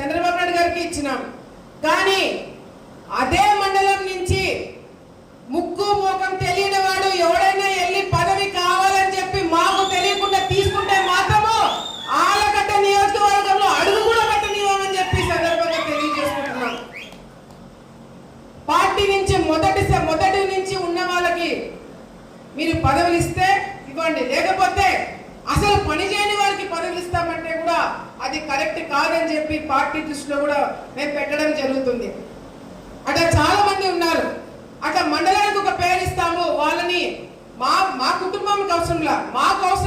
చంద్రబాబు నాయుడు గారికి ఇచ్చినాం. కానీ అదే మండలం నుంచి ముక్కు మోకం తెలియని వాడు ఎవడైనా వెళ్ళి పదవి కావాలని చెప్పి మాకు తెలియకుండా తీసుకుంటే మాత్రము ఆలగడ్డ నియోజకవర్గంలో అడుగు కూడా పెట్టనివ్వమని చెప్పి సందర్భంగా తెలియజేసుకుంటున్నాం. పార్టీ నుంచి మొదటి మొదటి నుంచి ఉన్న వాళ్ళకి మీరు పదవులు ఇస్తే ఇవ్వండి. లేకపోతే అసలు పని చేయని వారికి పదవులు ఇస్తామంటే కూడా అది కరెక్ట్ కాదని చెప్పి పార్టీ దృష్టిలో కూడా మేము పెట్టడం జరుగుతుంది. అట్లా చాలా మంది ఉన్నారు. అట్లా మండలానికి ఒక పేరు ఇస్తాము. వాళ్ళని మా మా కుటుంబానికి అవసరంలా. మాకు అవసరంలా